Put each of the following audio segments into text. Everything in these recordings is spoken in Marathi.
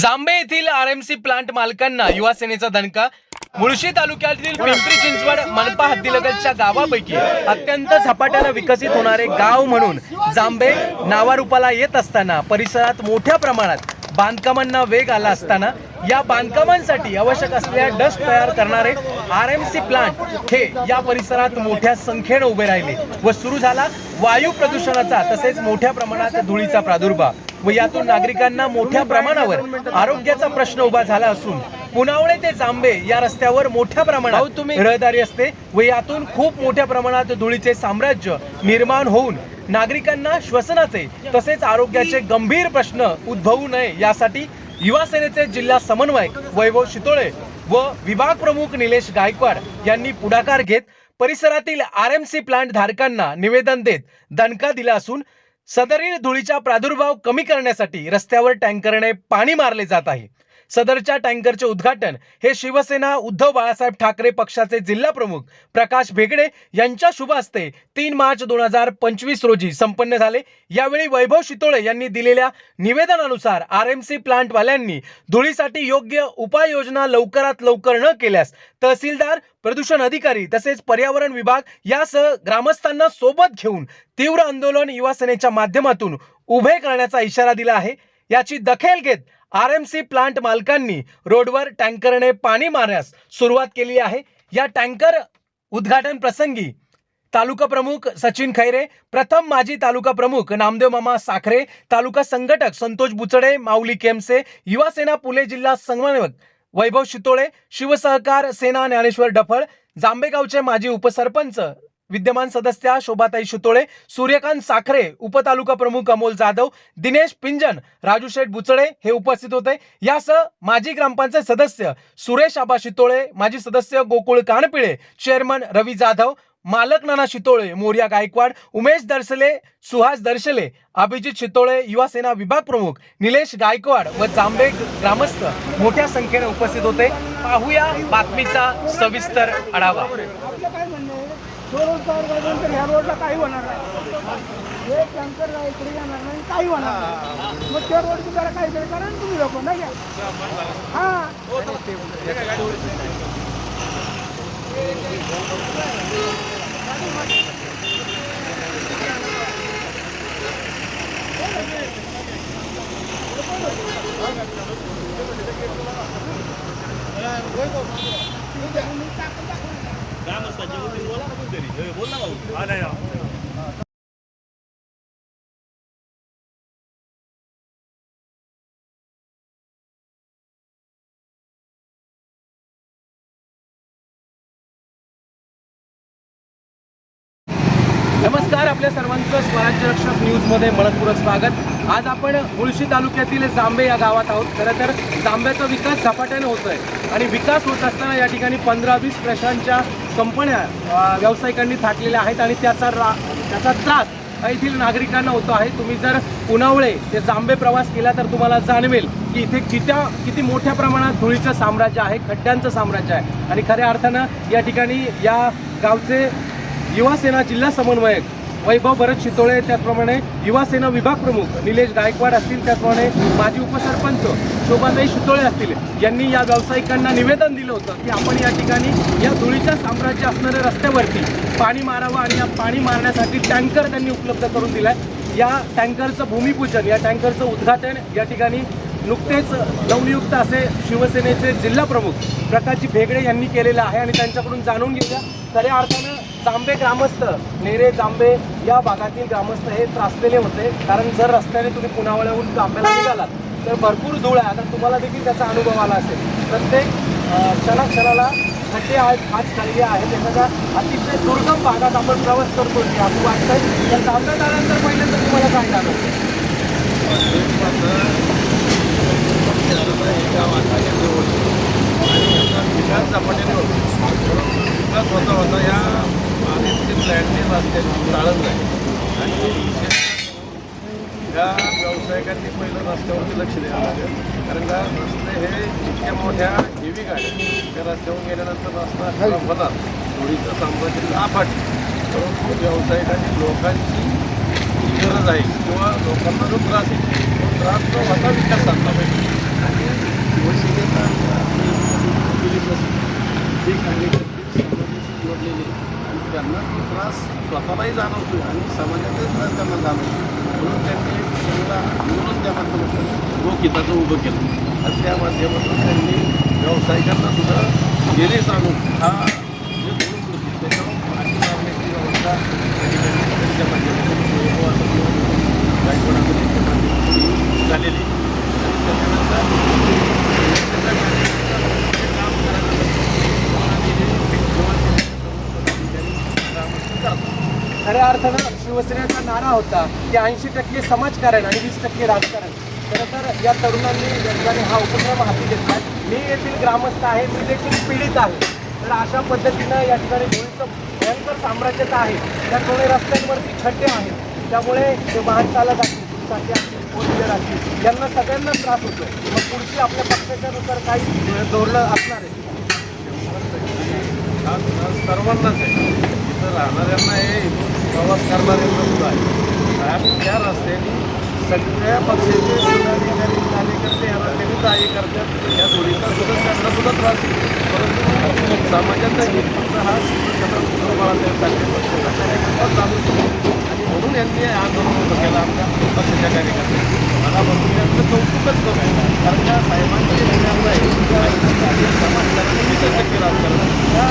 जांबे येथील आरएमसी प्लांट मालकांना युवा सेनेचा दणका. मुळशी तालुक्यातील पिंपरी चिंचवड मनपा हद्दीलगतच्या गावापैकी अत्यंत झपाट्यानं विकसित होणारे गाव म्हणून जांबे नावारूपाला येत असताना परिसरात मोठ्या प्रमाणात बांधकामांना वेग आला असताना या बांधकामांसाठी आवश्यक असलेल्या डस्ट तयार करणारे आर एम सी प्लांट हे या परिसरात मोठ्या संख्येनं उभे राहिले व सुरू झाला वायू प्रदूषणाचा तसेच मोठ्या प्रमाणात धुळीचा प्रादुर्भाव. व यातून नागरिकांना मोठ्या प्रमाणावर आरोग्याचा प्रश्न उभा झाला असून पुनावळे ते जांबे या रस्त्यावर मोठ्या प्रमाणात रहदारी असते व यातून खूप मोठ्या प्रमाणात धुळीचे साम्राज्य निर्माण होऊन नागरिकांना श्वसनाचे तसेच आरोग्याचे गंभीर प्रश्न उद्भवू नये यासाठी युवा सेनेचे जिल्हा समन्वयक वैभव शितोळे व विभाग प्रमुख निलेश गायकवाड यांनी पुढाकार घेत परिसरातील आर एम सी प्लांट धारकांना निवेदन देत दणका दिला असून सदरील धुळीचा प्रादुर्भाव कमी करण्यासाठी रस्त्यावर टँकरने पाणी मारले जात आहे. सदरच्या टँकरचे उद्घाटन हे शिवसेना उद्धव बाळासाहेब ठाकरे पक्षाचे जिल्हा प्रमुख प्रकाश भेगडे यांच्या शुभ हस्ते तीन मार्च दोन हजार पंचवीस रोजी संपन्न झाले. यावेळी वैभव शितोळे यांनी दिलेल्या निवेदनानुसार आर एम सी प्लांटवाल्यांनी धुळीसाठी योग्य उपाययोजना लवकरात लवकर न केल्यास तहसीलदार प्रदूषण अधिकारी तसेच पर्यावरण विभाग यासह ग्रामस्थांना सोबत घेऊन तीव्र आंदोलन युवा सेनेच्या माध्यमातून उभे करण्याचा इशारा दिला आहे. याची दखल घेत आर एम सी प्लांट मालकांनी रोडवर टँकरने पाणी मारण्यास सुरुवात केली आहे. या टँकर उद्घाटन प्रसंगी तालुका प्रमुख सचिन खैरे प्रथम माजी तालुका प्रमुख नामदेव मामा साखरे तालुका संघटक संतोष बुचडे माऊली केमसे युवासेना पुणे जिल्हा समन्वयक वैभव शितोळे शिवसहकार सेना ज्ञानेश्वर डफळ जांबेगावचे माजी उपसरपंच विद्यमान सदस्या शोभाताई शितोळे सूर्यकांत साखरे उपतालुका प्रमुख अमोल जाधव दिनेश पिंजन राजू शेठ बुचडे हे उपस्थित होते. यासह माजी ग्रामपंचायत सदस्य सुरेश आबा शितोळे माजी सदस्य गोकुळ कानपिळे चेअरमन रवी जाधव मालक नाना शितोळे मोर्या गायकवाड उमेश दर्शले सुहास दर्शले अभिजित शितोळे युवा सेना विभाग प्रमुख निलेश गायकवाड व जांबे ग्रामस्थ मोठ्या संख्येने उपस्थित होते. पाहूया बातमीचा सविस्तर आढावा. आपलं झाल्यानंतर ह्या रोडला काही होणार नाही. हे टँकर इकडे येणार नाही काही होणार नाही. मग त्या रोडची जरा काहीतरी करा ना तुम्ही लोक नाही का? हां. नमस्कार आपल्या सर्वांचं स्वराज्य रक्षक न्यूजमध्ये मनपूर्वक स्वागत. आज आपण मुळशी तालुक्यातील जांबे या गावात आहोत. खरं तर जांब्याचा विकास झपाट्याने आहे आणि विकास होत असताना या ठिकाणी पंधरा वीस प्रशांच्या कंपन्या व्यावसायिकांनी थाटलेल्या आहेत आणि त्याचा रा त्याचा त्रास येथील नागरिकांना होतो आहे. तुम्ही जर पुनावळे ते जांबे प्रवास केला तर तुम्हाला जाणवेल की इथे कित्या किती मोठ्या प्रमाणात धुळीचं साम्राज्य आहे खड्ड्यांचं साम्राज्य आहे. आणि खऱ्या अर्थानं या ठिकाणी या गावचे युवासेना जिल्हा समन्वयक वैभव भरत शितोळे त्याचप्रमाणे युवासेना विभाग प्रमुख निलेश गायकवाड असतील त्याचप्रमाणे माजी उपसरपंच शोभाताई शितोळे असतील यांनी या व्यावसायिकांना निवेदन दिलं होतं की आपण या ठिकाणी या धुळीच्या साम्राज्य असणाऱ्या रस्त्यावरती पाणी मारावं आणि या पाणी मारण्यासाठी टँकर त्यांनी उपलब्ध करून दिला या टँकरचं भूमिपूजन या टँकरचं उद्घाटन या ठिकाणी नुकतेच नवनियुक्त असे शिवसेनेचे जिल्हा प्रमुख प्रकाशजी भेगडे यांनी केलेलं आहे आणि त्यांच्याकडून जाणून घेऊया. खऱ्या अर्थानं जांबे ग्रामस्थ नेरे जांबे या भागातील ग्रामस्थ हे त्रासलेले होते. कारण जर रस्त्याने तुम्ही पुनावळ्याहून जांब्याला निघालात तर भरपूर धूळ आहे. आता तुम्हाला देखील त्याचा अनुभव आला असेल. प्रत्येक क्षणाक्षणाला खड्डे आज आज खाली आहेत. त्याच्या अतिशय दुर्गम भागात आपण प्रवास करतो. की आपण वाटतंय तर जांब्यात आल्यानंतर तर तुम्हाला काय जाणवतं? विकास झपाट्याने होतो विकास होता होता या आदित्य असते चालत नाही. आणि या व्यावसायिकांनी पहिलं रस्त्यावरती लक्ष द्यावं लागेल. कारण का रस्ते हे इतक्या मोठ्या हेवी गाड्या त्या रस्त्यावर गेल्यानंतर रस्ता खराब होतात. थोडीचं साम्राज्य लाफाट. परंतु व्यावसायिकांनी लोकांची गरज आहे किंवा लोकांना जो त्रास आहे तो त्रास तो होता विकास साधला पाहिजे. आणि शिवसेनेचा पोलीस असतील ते कार्यकर्ते समाजाशी जोडलेले त्यांना तो त्रास स्वतःलाही जाणवतो आणि समाजाचाही त्रास त्यांना जाणवतो म्हणून त्यांनी त्यांना म्हणून त्या माध्यमातून लोकहिताचं उभं केलं. आणि त्या माध्यमातून त्यांनी व्यावसायिकांना सुद्धा गेले जाणून हा जे धोरण होते त्याच्यावर पाठी मारण्याची व्यवस्था त्या ठिकाणी त्यांच्या माध्यमातून वैभवाचं किंवा गायकवाडांच्या माध्यमातून झालेली आणि त्याच्यानंतर त्यांच्या कार्यकर्त्यांना हे काम करायला आणि हे शिवसेनेचे सर्व पदाधिकारी ग्रामस्थ करतात खऱ्या अर्थानं शिवसेनेचा नारा होता. की ऐंशी टक्के समाजकारण आणि वीस टक्के राजकारण. खरं तर या तरुणांनी या ठिकाणी हा उपक्रम हाती घेतला मी येथील ग्रामस्थ आहे मी देखील पीडित आहे. तर अशा पद्धतीनं या ठिकाणी धुळीचं भयंकर साम्राज्य तर आहे. त्या कोणी रस्त्यांवरती खड्डे आहेत. त्यामुळे ते वाहन चालक असतील दुचाकी असतील फोर व्हीलर असतील यांना सगळ्यांना त्रास होतो मग पुढची आपल्या पक्षाच्या नुसार काही धोरणं असणार आहे सर्वांनाच आहे. तिथं राहणाऱ्यांना हे इथून प्रवास करणाऱ्यांना सुद्धा आहे कारण त्या रस्त्याने सगळ्या पक्षाचे पदाधिकारी कार्यकर्ते या रस्त्याने जाई करतात. या जोडीचा सुद्धा त्यांना सुद्धा त्रास परंतु समाजाचा एक फक्त हा शिवसेना उद्धव बाळासाहेब ठाकरे पक्षाचा कार्यकर्ता चालू शकतो आणि म्हणून यांनी आंदोलन उभं केलं आमच्या पक्षाच्या कार्यकर्त्यांनी. मला बसून त्यांचं कौतुकच करू कारण त्या साहेबांचे निर्णय आहे की समाजकाराने वीस राजकारण त्या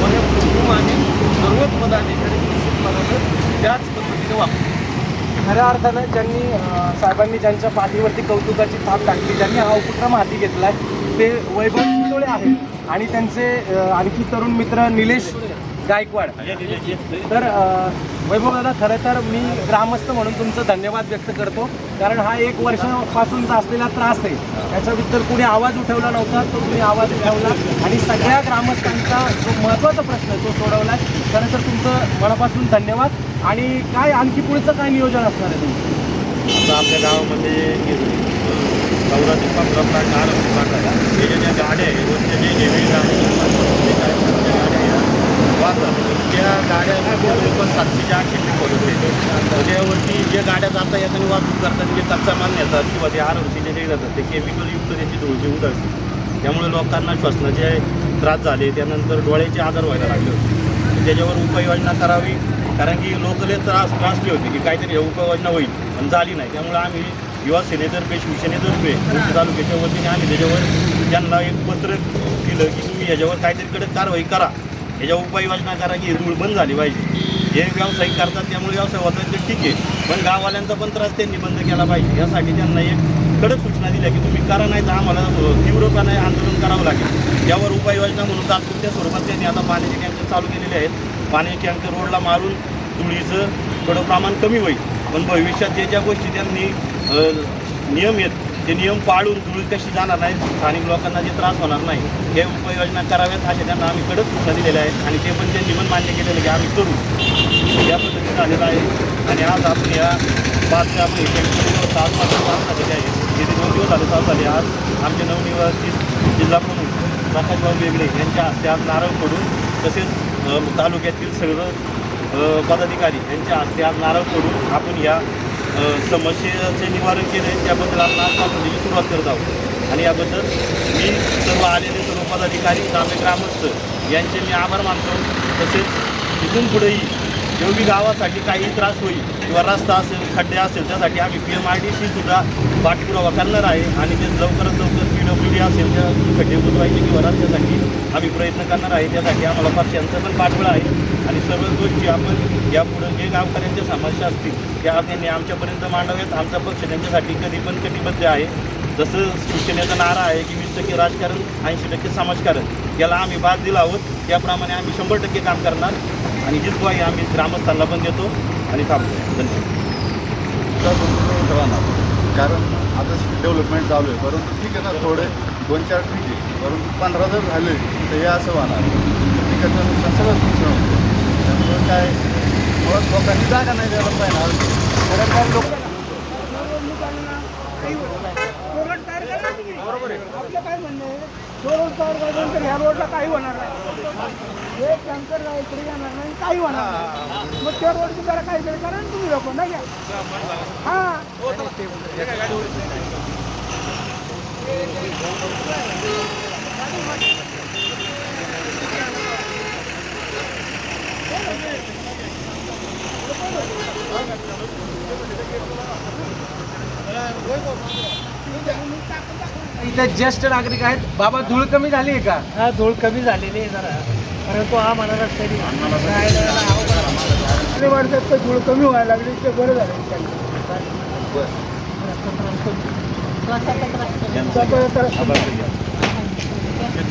वया कुटुंब आणि सर्वच पदाधिकारी निश्चितपणानं त्याच पद्धतीने वापरतात खऱ्या अर्थानं ज्यांनी साहेबांनी ज्यांच्या पाठीवरती कौतुकाची थाप टाकली ज्यांनी हा उपक्रम हाती आहे ते वैभव चितोळे आहेत. आणि त्यांचे आणखी तरुण मित्र निलेश गायकवाड. तर वैभव दादा खरं तर मी ग्रामस्थ म्हणून तुमचं धन्यवाद व्यक्त करतो. कारण हा एक वर्षापासूनचा असलेला त्रास आहे. त्याच्याबद्दल कुणी आवाज उठवला नव्हता तो तुम्ही आवाज उठवला. आणि सगळ्या ग्रामस्थांचा जो महत्त्वाचा प्रश्न आहे तो सोडवला खरं तर तुमचं मनापासून धन्यवाद. आणि काय आणखी पुढचं काय नियोजन असणार आहे तुमचं? आता आपल्या गावामध्ये चौदा ते पंधरा प्लांट आरोग्य प्लांट आहे हे जे गाड्या आहे जे गाड्या जे काय त्या गाड्या या वाहतात त्या गाड्या जवळपास सातशे ते आठशे ट्रिप होते. त्याच्यावरती ज्या गाड्या जातात याच्याने वाहतूक करतात जे कच्चा माल नेतात किंवा जे आरवशीचे जे जातात ते केमिकलयुक्त त्याची धुळची उडते त्यामुळे लोकांना श्वसनाचे त्रास झाले. त्यानंतर डोळ्याचे आजार व्हायला लागले होते. त्याच्यावर उपाययोजना करावी कारण की लोकले त्रास त्रासले होते की काहीतरी उपाययोजना होईल पण झाली नाही. त्यामुळे आम्ही युवा सेनेतर्फे शिवसेनेतर्फे कृषी तालुक्याच्या वतीने आम्ही त्याच्यावर त्यांना एक पत्र दिलं की तुम्ही याच्यावर काहीतरीकडे कारवाई करा. याच्या उपाययोजना करा की ही धूळ बंद झाली पाहिजे. हे व्यावसायिक करतात त्यामुळे व्यवसाय होतात ते ठीक आहे. पण गाववाल्यांचा पण त्रास त्यांनी बंद केला पाहिजे. यासाठी त्यांना एक कडक सूचना दिल्या की तुम्ही करा नाही तर आम्हाला तीव्रपणे आंदोलन करावं लागेल. यावर उपाययोजना म्हणून तात्पुरत्या स्वरूपात त्यांनी आता पाण्याचे टँकर चालू केलेले आहेत. पाण्याचे टँकर रोडला मारून धुळीचं थोडं प्रमाण कमी होईल. पण भविष्यात जे ज्या गोष्टी त्यांनी नियम आहेत ते नियम पाळून धुळी कशी जाणार नाही स्थानिक लोकांना जे त्रास होणार नाही हे उपाययोजना कराव्यात अशा त्यांना आम्ही कडक सूचना दिलेल्या आहेत आणि ते पण त्यांनी पण मान्य केलेलं की आम्ही करू. या पद्धतीने झालेलं आहे आणि आज आपण या पाचच्या आपण सात वाजता चालू झालेले आहे गेले दोन दिवस झाले चालू झाले. आज आमचे नवनिवासित जिल्हा प्रमुख प्रकाशभाऊ वेगळे यांच्या हस्ते आज नारळ फोडून तसेच तालुक्यातील सर्व पदाधिकारी यांच्या हस्ते आज नारळ फोडून आपण या समस्येचे निवारण केले त्याबद्दल आपण आजपासून सुरुवात करत आहोत. आणि याबद्दल मी सर्व आलेले सर्व पदाधिकारी ग्रामीण ग्रामस्थ यांचे मी आभार मानतो. तसेच इथून पुढेही योगी गावासाठी काही त्रास होईल किंवा रस्ता असेल खड्डे असेल त्यासाठी आम्ही P M I D C सुद्धा पाठपुरावा करणार आहे. आणि ते लवकरात लवकर पी डब्ल्यू डी असेल त्या खड्डे बुजवायचे किंवा रस्त्यासाठी आम्ही प्रयत्न करणार आहे त्यासाठी आम्हाला पक्षांचा पण पाठबळ आहे. आणि सर्व गोष्टी आपण यापुढं जे गावकऱ्यांच्या समस्या असतील त्या त्यांनी आमच्यापर्यंत मांडाव्यात. आमचा पक्ष त्यांच्यासाठी कधी पण कटिबद्ध आहे. जसं शिवसेनेचा नारा आहे की वीस टक्के राजकारण ऐंशी टक्के समाजकारण याला आम्ही बाद दिला आहोत. त्याप्रमाणे आम्ही शंभर टक्के काम करणार. आणि हीच ग्वाही आम्ही ग्रामस्थांना पण देतो. आणि थांबतो. धन्यवाद. कारण आता डेव्हलपमेंट चालू आहे. परंतु ठीक आहे ना थोडे दोन चार ठीक आहे. परंतु पंधरा जर झाले तर हे असं होणार. पिकाचं नुकसान सगळंच नुकसान होतं. त्यामुळे काय मुळात लोकांनी जागा नाही द्यायला पाहिजे कारण काय लोक काही नाही. आपलं काय म्हणणं आहे? तयार ह्या रोडला काही होणार नाही. हे टँकर इकडे येणार नाही काही होणार नाही. मग त्या रोडची जरा काहीतरी करा ना तुम्ही लोक ना घ्या हा. इथे ज्येष्ठ नागरिक आहेत. बाबा धूळ कमी झाली आहे का? हा धूळ कमी झालेली आहे जरा. परंतु हा मला रस्त्याने वाटतात तर धूळ कमी व्हायला लागली ते बरं झालं